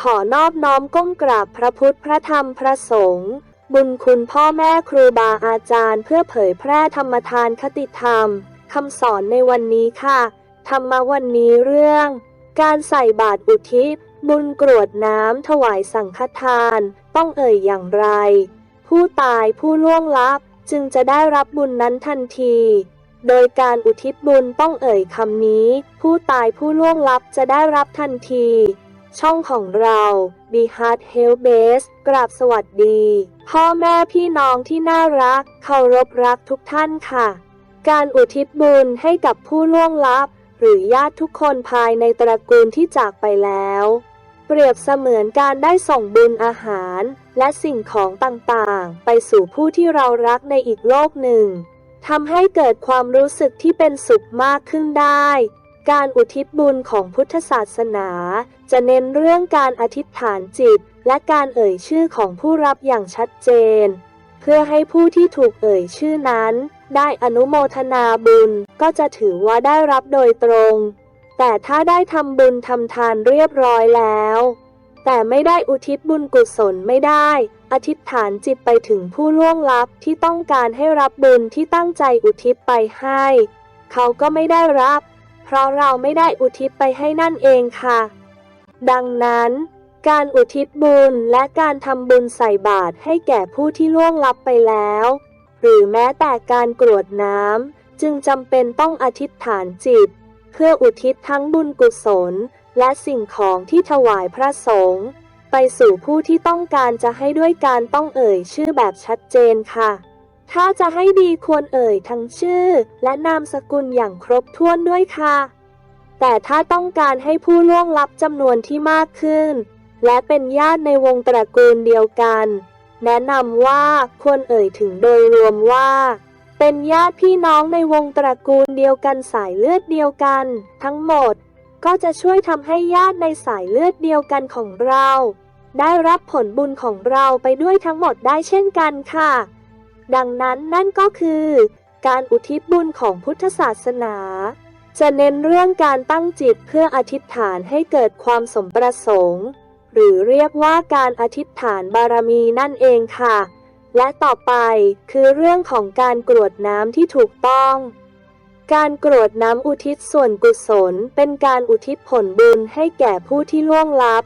ขอนอบน้อมก้มกราบพระพุทธพระธรรมพระสงฆ์บุญคุณพ่อแม่ครูบาอาจารย์ เพื่อเผยแพร่ธรรมทานคติธรรมคำสอนในวันนี้ค่ะ ธรรมวันนี้เรื่อง การใส่บาตรอุทิศ บุญกรวดน้ำถวายสังฆทาน ต้องเอ่ยอย่างไร ผู้ตายผู้ล่วงลับจึงจะได้รับบุญนั้นทันที โดยการอุทิศบุญต้องเอ่ยคำนี้ ผู้ตายผู้ล่วงลับจะได้รับทันที ช่องของเรา b e Heart Health Base กราบสวัสดี พ่อแม่พี่น้องที่น่ารัก เคารพรักทุกท่านค่ะ การอุทิศบุญให้กับผู้ล่วงลับ หรือญาติทุกคนภายในตระกูลที่จากไปแล้ว เปรียบเสมือนการได้ส่งบุญอาหาร และสิ่งของต่างๆ ไปสู่ผู้ที่เรารักในอีกโลกหนึ่งทำให้เกิดความรู้สึกที่เป็นสุขมากขึ้นได้ การอุทิศบุญของพุทธศาสนา จะเน้นเรื่องการอธิษฐานจิต และการเอ่ยชื่อของผู้รับอย่างชัดเจน เพื่อให้ผู้ที่ถูกเอ่ยชื่อนั้น ได้อนุโมทนาบุญก็จะถือว่าได้รับโดยตรง แต่ถ้าได้ทำบุญทำทานเรียบร้อยแล้ว แต่ไม่ได้อุทิศบุญกุศลไม่ได้ อธิษฐานจิตไปถึงผู้ล่วงลับที่ต้องการให้รับบุญที่ตั้งใจอุทิศไปให้ เขาก็ไม่ได้รับ เพราะเราไม่ได้อุทิศไปให้นั่นเองค่ะ ดังนั้น การอุทิศบุญและการทำบุญใส่บาตรให้แก่ผู้ที่ล่วงลับไปแล้ว หรือแม้แต่การกรวดน้ำจึงจำเป็นต้องอธิษฐานจิต เพื่ออุทิศทั้งบุญกุศล และสิ่งของที่ถวายพระสงฆ์ไปสู่ผู้ที่ต้องการจะให้ด้วยการต้องเอ่ยชื่อแบบชัดเจนค่ะ ถ้าจะให้ดีควรเอ่ยทั้งชื่อ และนามสกุลอย่างครบถ้วนด้วยค่ะ แต่ถ้าต้องการให้ผู้ล่วงลับจำนวนที่มากขึ้น และเป็นญาติในวงตระกูลเดียวกัน แนะนำว่าควรเอ่ยถึงโดยรวมว่า เป็นญาติพี่น้องในวงตระกูลเดียวกันสายเลือดเดียวกัน ทั้งหมด ก็จะช่วยทำให้ญาติในสายเลือดเดียวกันของเรา ได้รับผลบุญของเราไปด้วยทั้งหมดได้เช่นกันค่ะ ดังนั้นนั่นก็คือ การอุทิศบุญของพุทธศาสนา จะเน้นเรื่องการตั้งจิตเพื่ออธิษฐานให้เกิดความสมประสงค์ หรือเรียกว่าการอธิษฐานบารมีนั่นเองค่ะ และต่อไปคือเรื่องของการกรวดน้ำที่ถูกต้อง การกรวดน้ำอุทิศส่วนกุศล เป็นการอุทิศผลบุญให้แก่ผู้ที่ล่วงลับ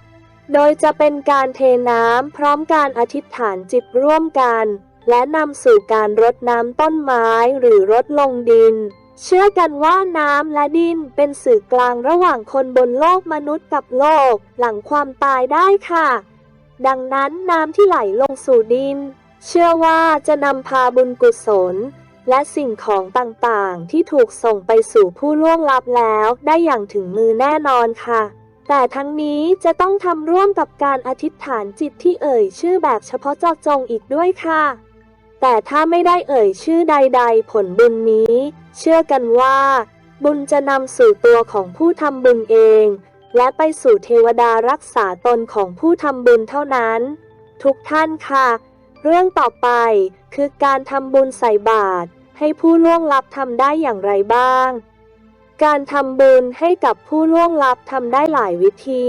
โดยจะเป็นการเทน้ำพร้อมการอธิษฐานจิตร่วมกัน และนำสู่การรดน้ำต้นไม้หรือรดลงดิน เชื่อกันว่าน้ำและดินเป็นสื่อกลางระหว่างคนบนโลกมนุษย์กับโลก หลังความตายได้ค่ะ ดังนั้นน้ำที่ไหลลงสู่ดิน เชื่อว่าจะนำพาบุญกุศล และสิ่งของต่างๆ ที่ถูกส่งไปสู่ผู้ล่วงลับแล้วได้อย่างถึงมือแน่นอนค่ะ แต่ทั้งนี้จะต้องทำร่วมกับการอธิษฐานจิตที่เอ่ยชื่อแบบเฉพาะเจาะจงอีกด้วยค่ะ แต่ถ้าไม่ได้เอ่ยชื่อใดๆ ผลบุญนี้ เชื่อกันว่า บุญจะนำสู่ตัวของผู้ทำบุญเอง และไปสู่เทวดารักษาตนของผู้ทำบุญเท่านั้น ทุกท่านค่ะ เรื่องต่อไปคือการทำบุญใส่บาตรให้ผู้ล่วงลับทำได้อย่างไรบ้าง การทำบุญให้กับผู้ล่วงลับทำได้หลายวิธี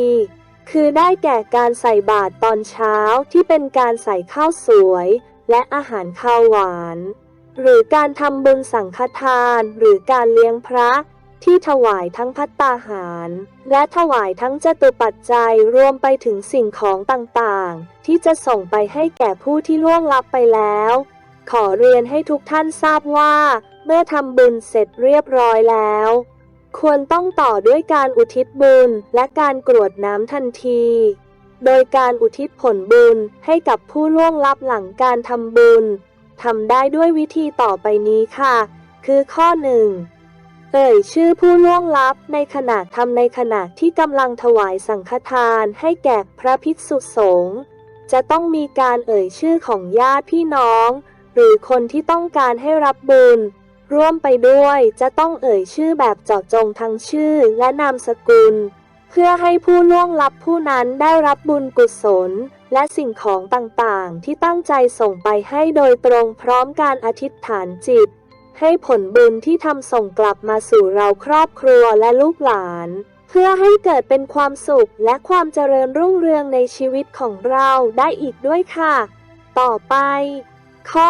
คือได้แก่การใส่บาตรตอนเช้าที่เป็นการใส่ข้าวสวย และอาหารข้าวหวาน หรือการทำบุญสังฆทานหรือการเลี้ยงพระที่ถวายทั้งพัตตาหาร และถวายทั้งจตุปัจจัยรวมไปถึงสิ่งของต่างๆ ที่จะส่งไปให้แก่ผู้ที่ล่วงลับไปแล้ว ขอเรียนให้ทุกท่านทราบว่า เมื่อทำบุญเสร็จเรียบร้อยแล้ว ควรต้องต่อด้วยการอุทิศบุญและการกรวดน้ำทันที โดยการอุทิศผลบุญให้กับผู้ล่วงลับหลังการทำบุญทำได้ด้วยวิธีต่อไปนี้ค่ะ คือข้อหนึ่งเอ่ยชื่อผู้ล่วงลับในขณะทำในขณะที่กำลังถวายสังฆทานให้แก่พระภิกษุสงฆ์จะต้องมีการเอ่ยชื่อของญาติพี่น้อง หรือคนที่ต้องการให้รับบุญ ร่วมไปด้วยจะต้องเอ่ยชื่อแบบเจาะจงทั้งชื่อและนามสกุล เพื่อให้ผู้ล่วงลับผู้นั้นได้รับบุญกุศล และสิ่งของต่างๆ ที่ตั้งใจส่งไปให้โดยตรงพร้อมการอธิษฐานจิต ให้ผลบุญที่ทำส่งกลับมาสู่เราครอบครัวและลูกหลาน เพื่อให้เกิดเป็นความสุขและความเจริญรุ่งเรืองในชีวิตของเราได้อีกด้วยค่ะ ต่อไป ข้อ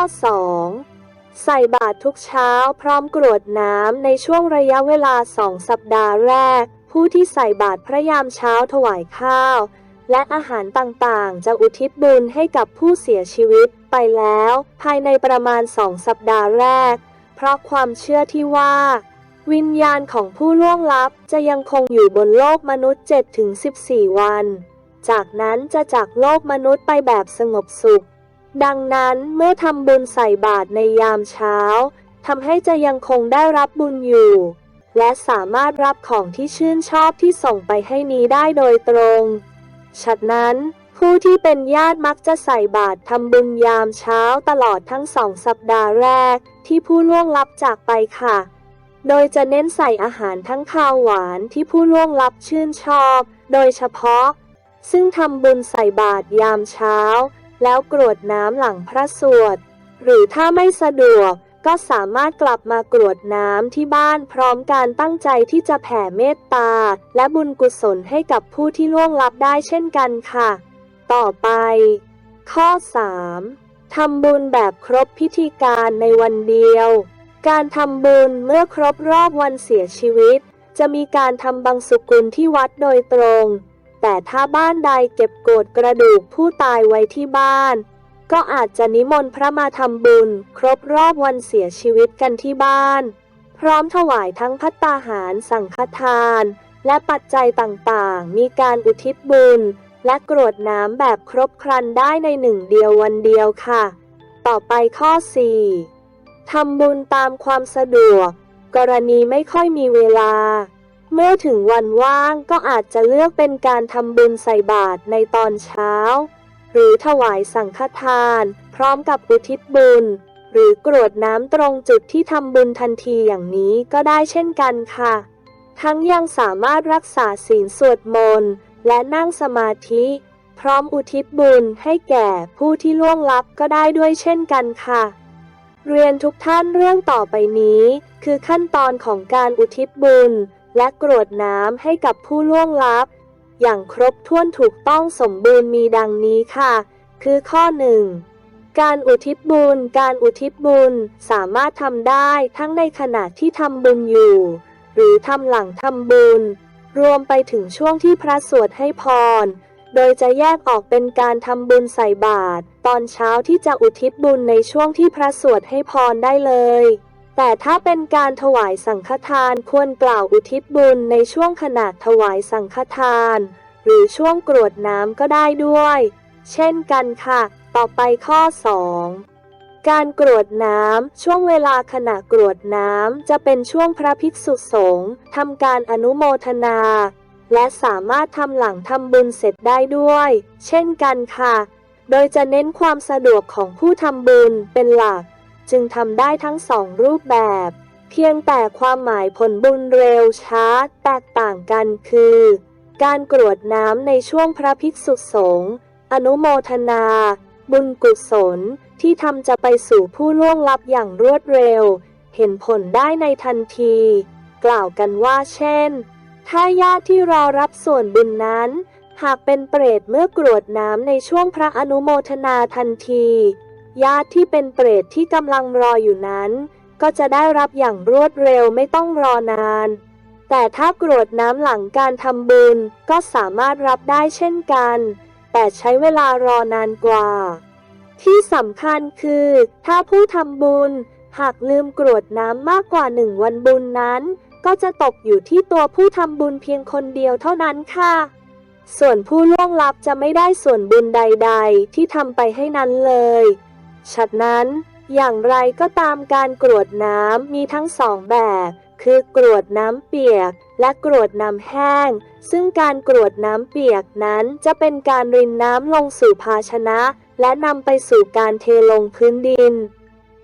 2ใส่บาตรทุกเช้าพร้อมกรวดน้ำในช่วงระยะเวลาสองสัปดาห์แรก ผู้ที่ใส่บาตรพระยามเช้าถวายข้าว และอาหารต่างๆ จะอุทิศบุญให้กับผู้เสียชีวิตไปแล้ว ภายในประมาณสองสัปดาห์แรก เพราะความเชื่อที่ว่า วิญญาณของผู้ล่วงลับจะยังคงอยู่บนโลกมนุษย์ 7-14 วัน จากนั้นจะจากโลกมนุษย์ไปแบบสงบสุข ดังนั้นเมื่อทำบุญใส่บาตรในยามเช้าทำให้จะยังคงได้รับบุญอยู่ และสามารถรับของที่ชื่นชอบที่ส่งไปให้นี้ได้โดยตรงฉะนั้นผู้ที่เป็นญาติมักจะใส่บาตรทำบุญยามเช้าตลอดทั้งสองสัปดาห์แรกที่ผู้ล่วงลับจากไปค่ะ โดยจะเน้นใส่อาหารทั้งข้าวหวานที่ผู้ล่วงลับชื่นชอบ โดยเฉพาะ ซึ่งทำบุญใส่บาตรยามเช้า แล้วกรวดน้ำหลังพระสวด หรือถ้าไม่สะดวก ก็สามารถกลับมากรวดน้ำที่บ้านพร้อมการตั้งใจที่จะแผ่เมตตา และบุญกุศลให้กับผู้ที่ล่วงลับได้เช่นกันค่ะ ต่อไป ข้อ 3. ทำบุญแบบครบพิธีการในวันเดียว การทำบุญเมื่อครบรอบวันเสียชีวิต จะมีการทำบังสุกุลที่วัดโดยตรง แต่ถ้าบ้านใดเก็บโกรธกระดูกผู้ตายไว้ที่บ้าน ก็อาจจะนิมนต์พระมาทำบุญ ครบรอบวันเสียชีวิตกันที่บ้าน พร้อมถวายทั้งพัตตาหาร สังฆทาน และปัจจัยต่างๆ มีการอุทิศบุญ และกรวดน้ำแบบครบครันได้ในหนึ่งเดียววันเดียวค่ะ ต่อไปข้อ 4 ทำบุญตามความสะดวก กรณีไม่ค่อยมีเวลาเมื่อถึงวันว่างก็อาจจะเลือกเป็นการทำบุญใส่บาตรในตอนเช้า หรือถวายสังฆทาน พร้อมกับอุทิศบุญ หรือกรวดน้ำตรงจุดที่ทำบุญทันทีอย่างนี้ก็ได้เช่นกันค่ะ ทั้งยังสามารถรักษาศีลสวดมนต์และนั่งสมาธิ พร้อมอุทิศบุญให้แก่ผู้ที่ล่วงลับก็ได้ด้วยเช่นกันค่ะ เรียนทุกท่านเรื่องต่อไปนี้ คือขั้นตอนของการอุทิศบุญ และกรวดน้ำให้กับผู้ล่วงลับ อย่างครบถ้วนถูกต้องสมบูรณ์มีดังนี้ค่ะ คือข้อหนึ่งการอุทิศบุญ การอุทิศบุญสามารถทำได้ทั้งในขณะที่ทำบุญอยู่ หรือทำหลังทำบุญ รวมไปถึงช่วงที่พระสวดให้พร โดยจะแยกออกเป็นการทำบุญใส่บาตรตอนเช้าที่จะอุทิศบุญในช่วงที่พระสวดให้พรได้เลย แต่ถ้าเป็นการถวายสังฆทานควรกล่าวอุทิศบุญในช่วงขณะถวายสังฆทาน หรือช่วงกรวดน้ำก็ได้ด้วย เช่นกันค่ะ ต่อไปข้อ 2 การกรวดน้ำช่วงเวลาขณะกรวดน้ำจะเป็นช่วงพระภิกษุสงฆ์ทำการอนุโมทนา และสามารถทำหลังทำบุญเสร็จได้ด้วย เช่นกันค่ะ โดยจะเน้นความสะดวกของผู้ทำบุญเป็นหลัก จึงทำได้ทั้งสองรูปแบบ เพียงแต่ความหมายผลบุญเร็วช้าแตกต่างกันคือ การกรวดน้ำในช่วงพระภิกษุสงฆ์อนุโมทนา บุญกุศลที่ทำจะไปสู่ผู้ล่วงลับอย่างรวดเร็ว เห็นผลได้ในทันที กล่าวกันว่าเช่น ถ้าญาติที่รอรับส่วนบุญนั้น หากเป็นเปรตเมื่อกรวดน้ำในช่วงพระอนุโมทนาทันที ญาติที่เป็นเปรตที่กำลังรออยู่นั้น ก็จะได้รับอย่างรวดเร็วไม่ต้องรอนาน แต่ถ้ากรวดน้ำหลังการทำบุญก็สามารถรับได้เช่นกัน แต่ใช้เวลารอนานกว่า ที่สำคัญคือ ถ้าผู้ทำบุญ หากลืมกรวดน้ำมากกว่าหนึ่งวันบุญนั้น ก็จะตกอยู่ที่ตัวผู้ทำบุญเพียงคนเดียวเท่านั้นค่ะส่วนผู้ล่วงลับจะไม่ได้ส่วนบุญใด ๆ ที่ทำไปให้นั้นเลย ฉะนั้น อย่างไรก็ตามการกรวดน้ำมีทั้งสองแบบ คือกรวดน้ำเปียก และกรวดน้ำแห้ง ซึ่งการกรวดน้ำเปียกนั้นจะเป็นการรินน้ำลงสู่ภาชนะ และนำไปสู่การเทลงพื้นดิน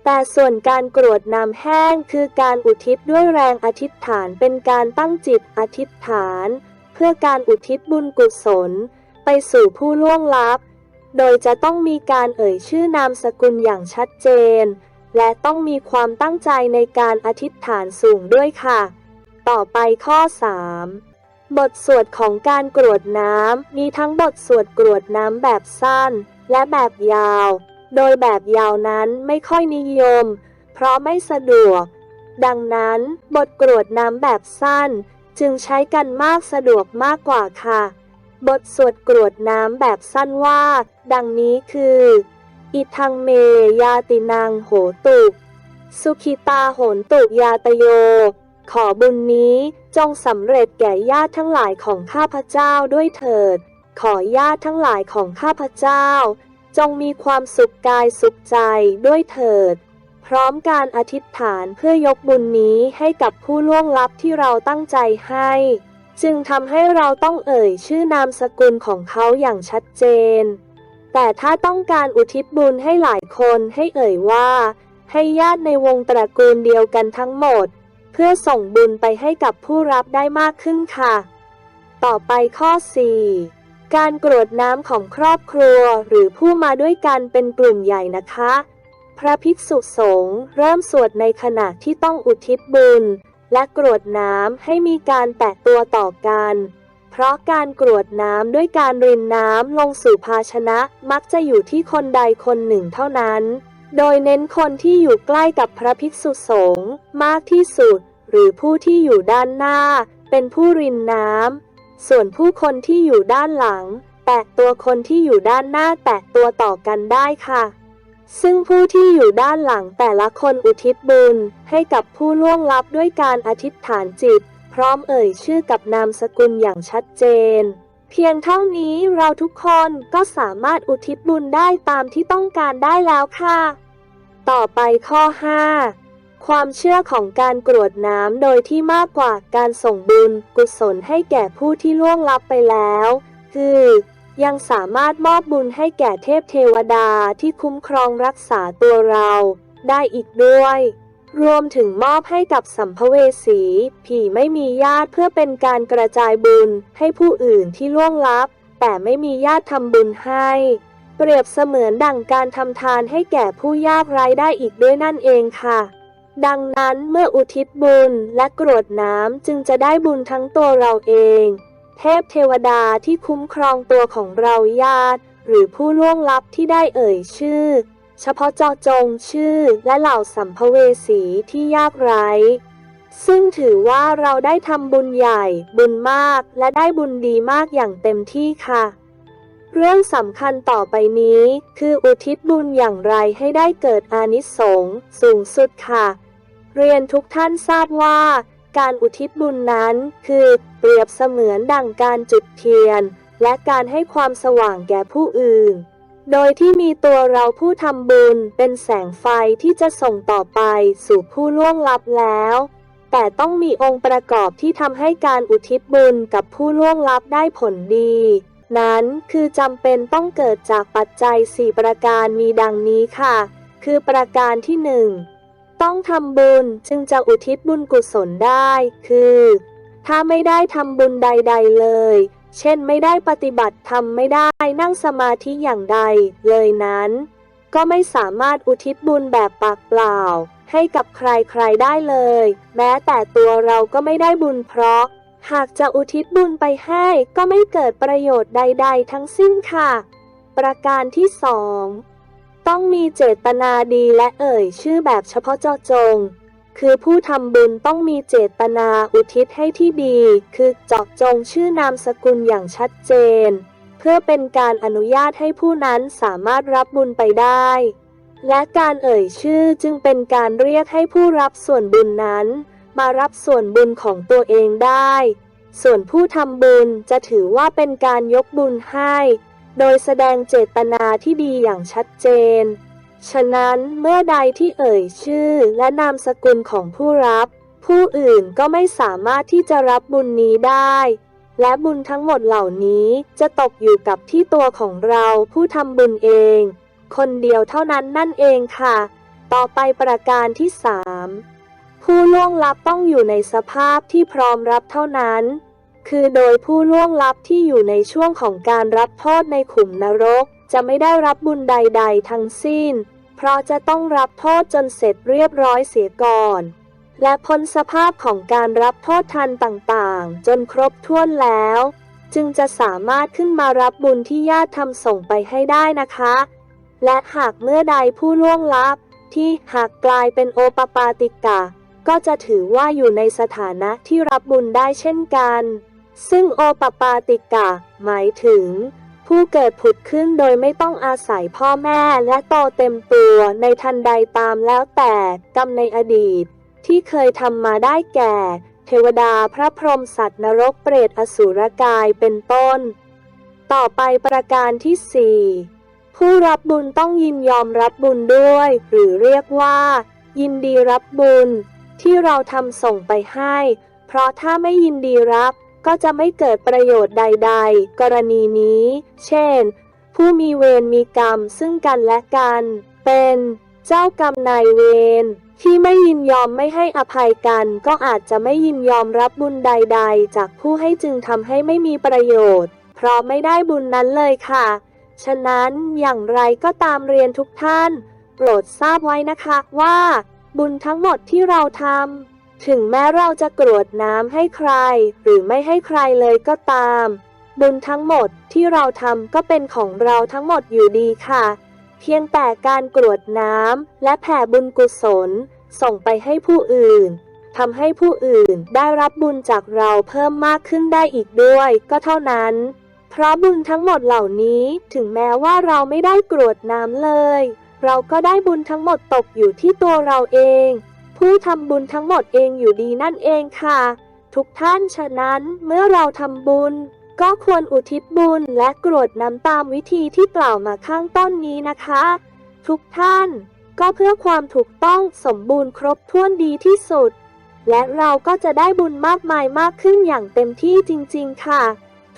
แต่ส่วนการกรวดน้ำแห้งคือการอุทิศด้วยแรงอธิษฐานเป็นการตั้งจิตอธิษฐาน เพื่อการอุทิศบุญกุศล ไปสู่ผู้ล่วงลับ โดยจะต้องมีการเอ่ยชื่อนามสกุลอย่างชัดเจน และต้องมีความตั้งใจในการอธิษฐานสูงด้วยค่ะ ต่อไปข้อ 3 บทสวดของการกรวดน้ำมีทั้งบทสวดกรวดน้ำแบบสั้น และแบบยาว โดยแบบยาวนั้นไม่ค่อยนิยม เพราะไม่สะดวก ดังนั้นบทกรวดน้ำแบบสั้น จึงใช้กันมากสะดวกมากกว่าค่ะ บทสวดกรวดน้ำแบบสั้นว่า ดังนี้คือ อิทังเมยาตินังโหตุสุขิตาโหนตุยาตโย ขอบุญนี้จงสำเร็จแก่ญาติทั้งหลายของข้าพเจ้าด้วยเถิด ขอญาติทั้งหลายของข้าพเจ้า จงมีความสุขกายสุขใจด้วยเถิด พร้อมการอธิษฐานเพื่อยกบุญนี้ให้กับผู้ล่วงลับที่เราตั้งใจให้ จึงทำให้เราต้องเอ่ยชื่อนามสกุลของเขาอย่างชัดเจน แต่ถ้าต้องการอุทิศบุญให้หลายคนให้เอ่ยว่า ให้ญาติในวงตระกูลเดียวกันทั้งหมด เพื่อส่งบุญไปให้กับผู้รับได้มากขึ้นค่ะ ต่อไปข้อ 4 การกรวดน้ำของครอบครัวหรือผู้มาด้วยกันเป็นกลุ่มใหญ่นะคะ พระภิกษุสงฆ์เริ่มสวดในขณะที่ต้องอุทิศบุญ และกรวดน้ำให้มีการแตะตัวต่อกัน เพราะการกรวดน้ำด้วยการรินน้ำลงสู่ภาชนะมักจะอยู่ที่คนใดคนหนึ่งเท่านั้น โดยเน้นคนที่อยู่ใกล้กับพระภิกษุสงฆ์มากที่สุด หรือผู้ที่อยู่ด้านหน้า เป็นผู้รินน้ำ ส่วนผู้คนที่อยู่ด้านหลัง แตะตัวคนที่อยู่ด้านหน้าแตะตัวต่อกันได้ค่ะ ซึ่งผู้ที่อยู่ด้านหลังแต่ละคนอุทิศบุญ ให้กับผู้ล่วงลับด้วยการอธิษฐานจิต พร้อมเอ่ยชื่อกับนามสกุลอย่างชัดเจน เพียงเท่านี้เราทุกคนก็สามารถอุทิศบุญได้ตามที่ต้องการได้แล้วค่ะ ต่อไปข้อ 5 ความเชื่อของการกรวดน้ำโดยที่มากกว่าการส่งบุญกุศลให้แก่ผู้ที่ล่วงลับไปแล้ว คือ ยังสามารถมอบบุญให้แก่เทพเทวดาที่คุ้มครองรักษาตัวเราได้อีกด้วย รวมถึงมอบให้กับสัมภเวสี ผีไม่มีญาติเพื่อเป็นการกระจายบุญให้ผู้อื่นที่ล่วงลับ แต่ไม่มีญาติทำบุญให้ เปรียบเสมือนดั่งการทำทานให้แก่ผู้ยากไร้ได้อีกด้วยนั่นเองค่ะดังนั้นเมื่ออุทิศบุญและกรวดน้ำจึงจะได้บุญทั้งตัวเราเอง เทพเทวดาที่คุ้มครองตัวของเราญาติ หรือผู้ล่วงลับที่ได้เอ่ยชื่อ เฉพาะเจาะจงชื่อและเหล่าสัมภเวสีที่ยากไร้ซึ่งถือว่าเราได้ทำบุญใหญ่ บุญมากและได้บุญดีมากอย่างเต็มที่ค่ะ เรื่องสำคัญต่อไปนี้ คืออุทิศบุญอย่างไรให้ได้เกิดอานิสงส์สูงสุดค่ะ เรียนทุกท่านทราบว่า การอุทิศบุญนั้น คือเปรียบเสมือนดั่งการจุดเทียน และการให้ความสว่างแก่ผู้อื่น โดยที่มีตัวเราผู้ทำบุญเป็นแสงไฟที่จะส่งต่อไปสู่ผู้ล่วงลับแล้ว แต่ต้องมีองค์ประกอบที่ทำให้การอุทิศบุญกับผู้ล่วงลับได้ผลดี นั้นคือจำเป็นต้องเกิดจากปัจจัย 4 ประการมีดังนี้ค่ะ คือประการที่หนึ่ง ต้องทำบุญจึงจะอุทิศบุญกุศลได้ คือ ถ้าไม่ได้ทำบุญใด ๆ เลย เช่นไม่ได้ปฏิบัติธรรมไม่ได้นั่งสมาธิอย่างใดเลยนั้น ก็ไม่สามารถอุทิศบุญแบบปากเปล่า ให้กับใครๆได้เลย แม้แต่ตัวเราก็ไม่ได้บุญเพราะ หากจะอุทิศบุญไปให้ก็ไม่เกิดประโยชน์ใด ๆ ทั้งสิ้นค่ะ ประการที่สอง ต้องมีเจตนาดีและเอ่ยชื่อแบบเฉพาะเจาะจง คือผู้ทำบุญต้องมีเจตนาอุทิศให้ที่ดี คือเจาะจงชื่อนามสกุลอย่างชัดเจน เพื่อเป็นการอนุญาตให้ผู้นั้นสามารถรับบุญไปได้ และการเอ่ยชื่อจึงเป็นการเรียกให้ผู้รับส่วนบุญนั้น มารับส่วนบุญของตัวเองได้ ส่วนผู้ทำบุญจะถือว่าเป็นการยกบุญให้ โดยแสดงเจตนาที่ดีอย่างชัดเจน ฉะนั้นเมื่อใดที่เอ่ยชื่อและนามสกุลของผู้รับ ผู้อื่นก็ไม่สามารถที่จะรับบุญนี้ได้ และบุญทั้งหมดเหล่านี้จะตกอยู่กับที่ตัวของเราผู้ทำบุญเอง คนเดียวเท่านั้นนั่นเองค่ะ ต่อไปประการที่สามผู้ล่วงลับต้องอยู่ในสภาพที่พร้อมรับเท่านั้น คือโดยผู้ล่วงลับที่อยู่ในช่วงของการรับโทษในขุมนรก จะไม่ได้รับบุญใด ๆ ทั้งสิ้น เพราะจะต้องรับโทษจนเสร็จเรียบร้อยเสียก่อน และพ้นสภาพของการรับโทษทันต่างๆ จนครบถ้วนแล้ว จึงจะสามารถขึ้นมารับบุญที่ญาติทำส่งไปให้ได้นะคะ และหากเมื่อใดผู้ล่วงลับที่หากกลายเป็นโอปปาติกะ ก็จะถือว่าอยู่ในสถานะที่รับบุญได้เช่นกัน ซึ่งโอปปาติกะ หมายถึง ผู้เกิดผุดขึ้นโดยไม่ต้องอาศัยพ่อแม่และโตเต็มตัวในทันใดตามแล้วแต่กรรมในอดีต ที่เคยทำมาได้แก่ เทวดาพระพรหมสัตว์นรกเปรตอสุรกายเป็นต้น ต่อไปประการที่สี่ผู้รับบุญต้องยินยอมรับบุญด้วย หรือเรียกว่า ยินดีรับบุญ ที่เราทำส่งไปให้ เพราะถ้าไม่ยินดีรับ ก็จะไม่เกิดประโยชน์ใด ๆ กรณีนี้ เช่น ผู้มีเวรมีกรรมซึ่งกันและกัน เป็นเจ้ากรรมนายเวรที่ไม่ยินยอมไม่ให้อภัยกัน ก็อาจจะไม่ยินยอมรับบุญใด ๆ จากผู้ให้จึงทำให้ไม่มีประโยชน์ เพราะไม่ได้บุญนั้นเลยค่ะ ฉะนั้นอย่างไรก็ตามเรียนทุกท่าน โปรดทราบไว้นะคะว่า บุญทั้งหมดที่เราทำ ถึงแม้เราจะกรวดน้ำให้ใคร หรือไม่ให้ใครเลยก็ตาม บุญทั้งหมดที่เราทำก็เป็นของเราทั้งหมดอยู่ดีค่ะ เพียงแต่การกรวดน้ำและแผ่บุญกุศล ส่งไปให้ผู้อื่นทำให้ผู้อื่นได้รับบุญจากเราเพิ่มมากขึ้นได้อีกด้วย ก็เท่านั้น เพราะบุญทั้งหมดเหล่านี้ถึงแม้ว่าเราไม่ได้กรวดน้ำเลย เราก็ได้บุญทั้งหมดตกอยู่ที่ตัวเราเอง ผู้ทำบุญทั้งหมดเองอยู่ดีนั่นเองค่ะ ทุกท่านฉะนั้นเมื่อเราทำบุญ ก็ควรอุทิศบุญและกรวดน้ำตามวิธีที่กล่าวมาข้างต้นนี้นะคะ ทุกท่านก็เพื่อความถูกต้องสมบูรณ์ครบถ้วนดีที่สุด และเราก็จะได้บุญมากมายมากขึ้นอย่างเต็มที่จริงๆค่ะ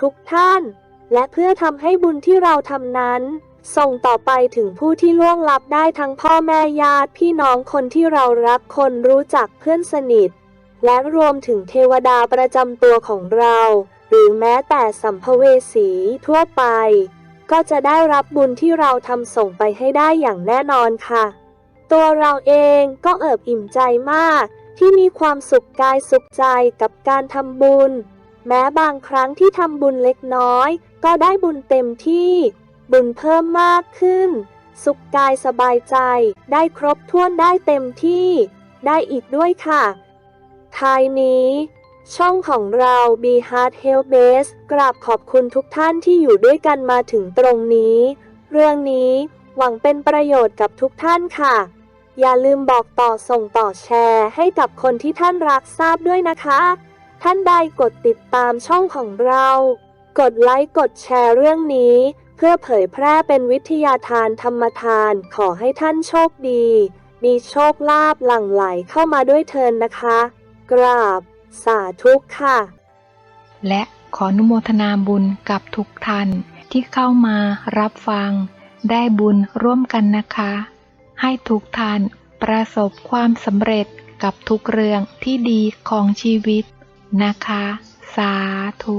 ทุกท่าน และเพื่อทำให้บุญที่เราทำนั้น ส่งต่อไปถึงผู้ที่ล่วงลับได้ทั้งพ่อแม่ญาติพี่น้องคนที่เรารักคนรู้จักเพื่อนสนิท และรวมถึงเทวดาประจำตัวของเรา หรือแม้แต่สัมภเวสีทั่วไป ก็จะได้รับบุญที่เราทำส่งไปให้ได้อย่างแน่นอนค่ะ ตัวเราเองก็เอิบอิ่มใจมาก ที่มีความสุขกายสุขใจกับการทำบุญ แม้บางครั้งที่ทำบุญเล็กน้อย ก็ได้บุญเต็มที่ บุญเพิ่มมากขึ้น สุขกายสบายใจ ได้ครบถ้วนได้เต็มที่ ได้อีกด้วยค่ะ ท้ายนี้ ช่องของเรา Be Heart Help Base กราบขอบคุณทุกท่านที่อยู่ด้วยกันมาถึงตรงนี้ เรื่องนี้หวังเป็นประโยชน์กับทุกท่านค่ะ อย่าลืมบอกต่อส่งต่อแชร์ให้กับคนที่ท่านรักทราบด้วยนะคะ ท่านใดกดติดตามช่องของเรา กดไลค์กดแชร์เรื่องนี้ เพื่อเผยแพร่เป็นวิทยาทานธรรมทาน ขอให้ท่านโชคดี มีโชคลาภหลั่งไหลเข้ามาด้วยเทินนะคะ กราบ สาธุค่ะ และขออนุโมทนาบุญกับทุกท่านที่เข้ามารับฟัง ได้บุญร่วมกันนะคะ ให้ทุกท่านประสบความสำเร็จกับทุกเรื่องที่ดีของชีวิตนะคะ สาธุ